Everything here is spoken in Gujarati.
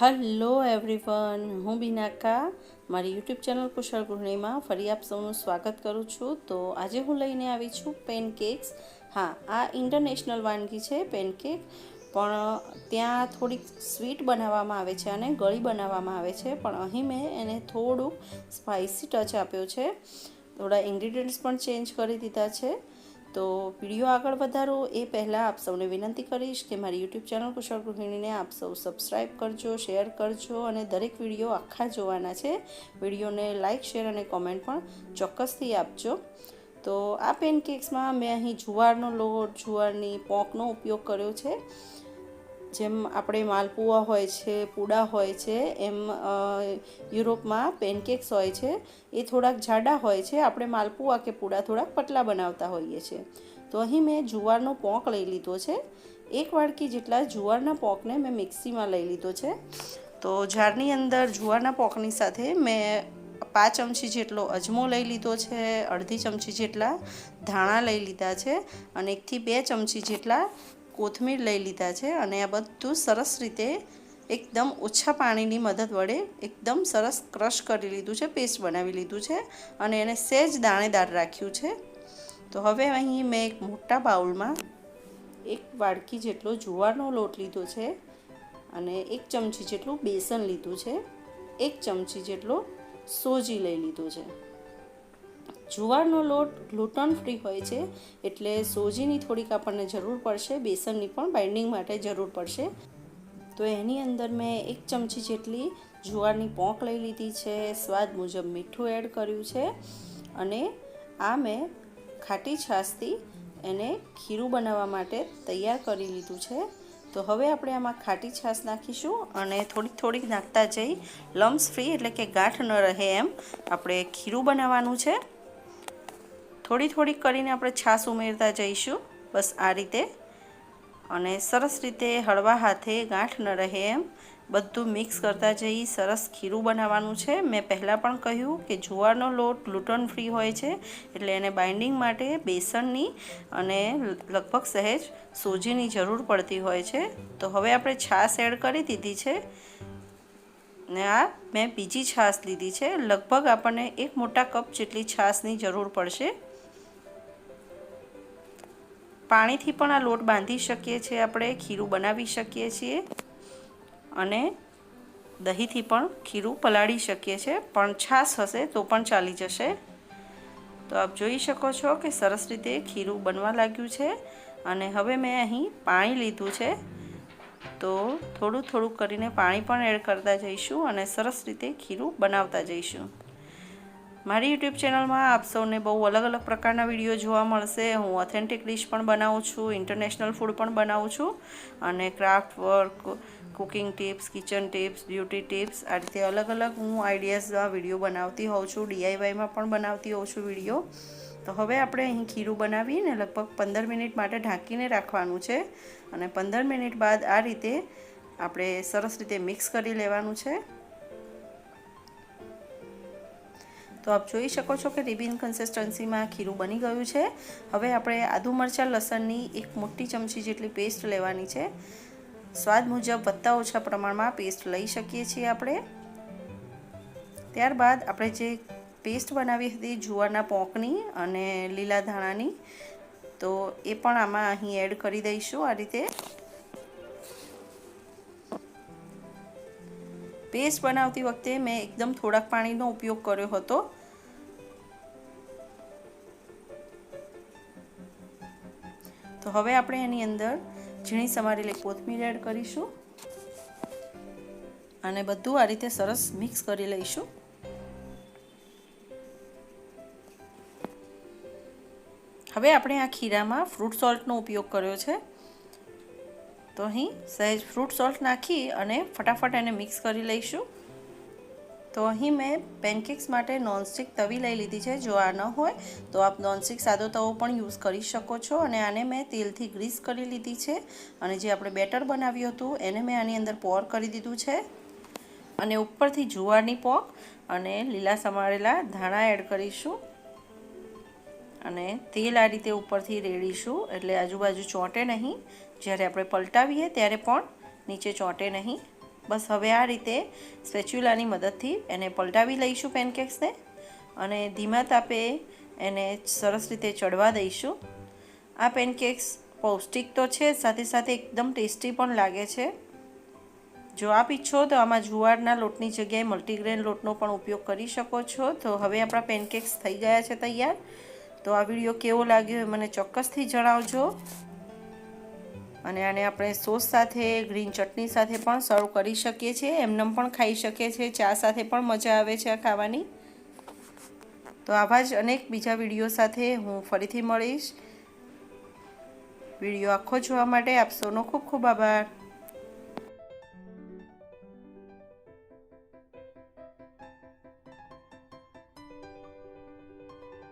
હલો એવરીવન હું બિનાકા. મારી યુટ્યુબ ચેનલ કુશળ ગૃહિણીમાં ફરી આપ સૌનું સ્વાગત કરું છું. તો આજે હું લઈને આવી છું પેનકેક્સ હા, આ ઇન્ટરનેશનલ વાનગી છે પેનકેક પણ ત્યાં થોડીક સ્વીટ બનાવવામાં આવે છે અને ગળી બનાવવામાં આવે છે. પણ અહીં મેં એને થોડુંક સ્પાઇસી ટચ આપ્યો છે. થોડા ઇન્ગ્રીડિયન્ટ્સ પણ ચેન્જ કરી દીધા છે. તો વીડિયો આગળ વધારો. એ પહેલાં આપ સૌને વિનંતી કરીશ કે મારી યુટ્યુબ ચેનલ કુશળ ગૃહિણીને આપ સૌ સબસ્ક્રાઈબ કરજો શેર કરજો અને દરેક વીડિયો આખા જોવાના છે. વિડીયોને લાઇક શેર અને કોમેન્ટ પણ ચોક્કસથી આપજો. તો આ પેનકેક્સમાં મેં અહીં જુવારનો લોટ, જુવારની પોંકનો ઉપયોગ કર્યો છે. જેમ આપણે માલપુઆ હોય છે, પૂડા હોય છે, એમ યુરોપમાં પેનકેક્સ હોય છે, એ થોડાક જાડા હોય છે, આપણે માલપુઆ કે પૂડા થોડાક પતલા બનાવતા હોઈએ છીએ. તો અહીં મેં જુવારનો પોંક લઈ લીધો છે. એક વાડકી જેટલા જુવારના પોંકને મેં મિક્સીમાં લઈ લીધો છે. તો જારની અંદર જુવારના પોંકની સાથે મેં પાંચ ચમચી જેટલો અજમો લઈ લીધો છે, અડધી ચમચી જેટલા ધાણા લઈ લીધા છે, અને એકથી બે ચમચી જેટલા કોથમીર લઈ લીધા છે અને આ બધું સરસ રીતે એકદમ ઓછા પાણીની મદદ વડે એકદમ સરસ ક્રશ કરી લીધું છે, પેસ્ટ બનાવી લીધું છે અને એને સહેજ દાણેદાર રાખ્યું છે. તો હવે અહીં મેં એક મોટા બાઉલમાં એક વાડકી જેટલો જુવારનો લોટ લીધો છે અને એક ચમચી જેટલું બેસન લીધું છે, એક ચમચી જેટલો સોજી લઈ લીધો છે. જુવારનો લોટ ગ્લુટન ફ્રી હોય છે, એટલે સોજીની થોડીક આપણને જરૂર પડશે, બેસનની પણ બાઇન્ડિંગ માટે જરૂર પડશે. તો એની અંદર મેં એક ચમચી જેટલી જુવારની પોંક લઈ લીધી છે, સ્વાદ મુજબ મીઠું એડ કર્યું છે, અને આ મેં ખાટી છાશથી એને ખીરું બનાવવા માટે તૈયાર કરી લીધું છે. તો હવે આપણે આમાં ખાટી છાશ નાખીશું અને થોડીક થોડીક નાખતા જઈ લમ્સ ફ્રી એટલે કે ગાંઠ ન રહે એમ આપણે ખીરું બનાવવાનું છે. થોડી થોડી કરીને આપણે છાશ ઉમેરતા જઈશું. બસ આ રીતે. અને સરસ રીતે હળવા હાથે ગાંઠ ન રહે એમ. બધું મિક્સ કરતા જઈ સરસ ખીરું બનાવવાનું છે. મેં પહેલાં પણ કહ્યું કે જુવારનો લોટ ગ્લુટન ફ્રી હોય છે, એટલે એને બાઇન્ડિંગ માટે બેસનની અને લગભગ સહેજ સોજીની જરૂર પડતી હોય છે. તો હવે આપણે છાશ એડ કરી દીધી છે. ને આ મેં બીજી છાશ લીધી છે. લગભગ આપણને એક મોટા કપ જેટલી છાશની જરૂર પડશે. પાણીથી પણ આ લોટ બાંધી શકીએ છીએ આપણે, ખીરું બનાવી શકીએ છીએ અને દહીંથી પણ ખીરું પલાળી શકીએ છીએ. પણ છાશ હશે તો પણ ચાલી જશે. તો આપ જોઈ શકો છો કે સરસ રીતે ખીરું બનવા લાગ્યું છે અને હવે મેં અહીં પાણી લીધું છે. તો થોડું થોડું કરીને પાણી પણ એડ કરતા જઈશું અને સરસ રીતે ખીરું બનાવતા જઈશું. મારી યુટ્યુબ ચેનલમાં આપ સૌને બહુ અલગ અલગ પ્રકારના વીડિયો જોવા મળશે. હું ઓથેન્ટિક ડિશ પણ બનાવું છું ઇન્ટરનેશનલ ફૂડ પણ બનાવું છું અને craft work cooking tips kitchen tips beauty tips આ રીતે અલગ અલગ હું આઈડિયાઝ વીડિયો બનાવતી હોઉં છું ડીઆઈવાયમાં પણ બનાવતી હોઉં છું વીડિયો. તો હવે આપણે અહીં ખીરું બનાવીને લગભગ પંદર મિનિટ માટે ઢાંકીને રાખવાનું છે અને પંદર મિનિટ બાદ આ રીતે આપણે સરસ રીતે મિક્સ કરી લેવાનું છે. તો આપ જોઈ શકો છો કે રિબિન કન્સિસ્ટન્સીમાં ખીરું બની ગયું છે. હવે આપણે આદુ મરચાં, લસણની એક મોટી ચમચી જેટલી પેસ્ટ લેવાની છે. સ્વાદ મુજબ વધતા ઓછા પ્રમાણમાં પેસ્ટ લઈ શકીએ છીએ આપણે. ત્યારબાદ આપણે જે પેસ્ટ બનાવી હતી જુવારના પોંકની અને લીલા ધાણાની, તો એ પણ આમાં અહીં એડ કરી દઈશું આ રીતે. પેસ્ટ બનાવતી વખતે મેં એકદમ થોડાક પાણીનો ઉપયોગ કર્યો હતો. તો હવે આપણે એની અંદર ઝીણી સમારેલી કોથમીર એડ કરીશું અને બધું આ રીતે સરસ મિક્સ કરી લઈશું. હવે આપણે આ ખીરામાં ફ્રૂટ સોલ્ટનો ઉપયોગ કર્યો છે. તો અહીં સહેજ ફ્રૂટ સોલ્ટ નાખી અને ફટાફટ એને મિક્સ કરી લઈશું. તો અહીં મેં પેનકેક્સ માટે નોનસ્ટિક તવી લઈ લીધી છે. જો આ ન હોય, તો આપ નોનસ્ટિક સાદો તવો પણ યુઝ કરી શકો છો અને આને મેં તેલથી ગ્રીસ કરી લીધી છે. અને જે આપણે બેટર બનાવ્યું હતું, એને મેં આની અંદર પોર કરી દીધું છે. અને ઉપરથી જુવારની પોક અને લીલા સમારેલા ધાણા એડ કરીશું. અને તેલ આ રીતે ઉપરથી રેડીશું, એટલે આજુબાજુ ચોંટે નહીં. જ્યારે આપણે પલટાવીએ, ત્યારે પણ નીચે ચોંટે નહીં. બસ હવે આ રીતે સ્પેચ્યુલાની મદદથી એને પલટાવી લઈશું પેનકેક્સને અને ધીમા તાપે એને સરસ રીતે ચડવા દઈશું. આ પેનકેક્સ પૌષ્ટિક તો છે, સાથે સાથે એકદમ ટેસ્ટી પણ લાગે છે. જો આપ ઈચ્છો તો આમાં જુવારના લોટની જગ્યાએ મલ્ટીગ્રેન લોટનો પણ ઉપયોગ કરી શકો છો. તો હવે આપણા પેનકેક્સ થઈ ગયા છે તૈયાર. તો આ વીડિયો કેવો લાગ્યો એ મને ચોક્કસથી જણાવજો. અને આને આપણે સોસ સાથે, ગ્રીન ચટણી સાથે પણ સર્વ કરી શકીએ છીએ. એમનેમ પણ ખાઈ શકીએ છીએ. ચા સાથે પણ મજા આવે છે આ ખાવાની. તો આવા જ અનેક બીજા વીડિયો સાથે હું ફરીથી મળીશ. વીડિયો આખો જોવા માટે આપ સૌનો ખૂબ ખૂબ આભાર.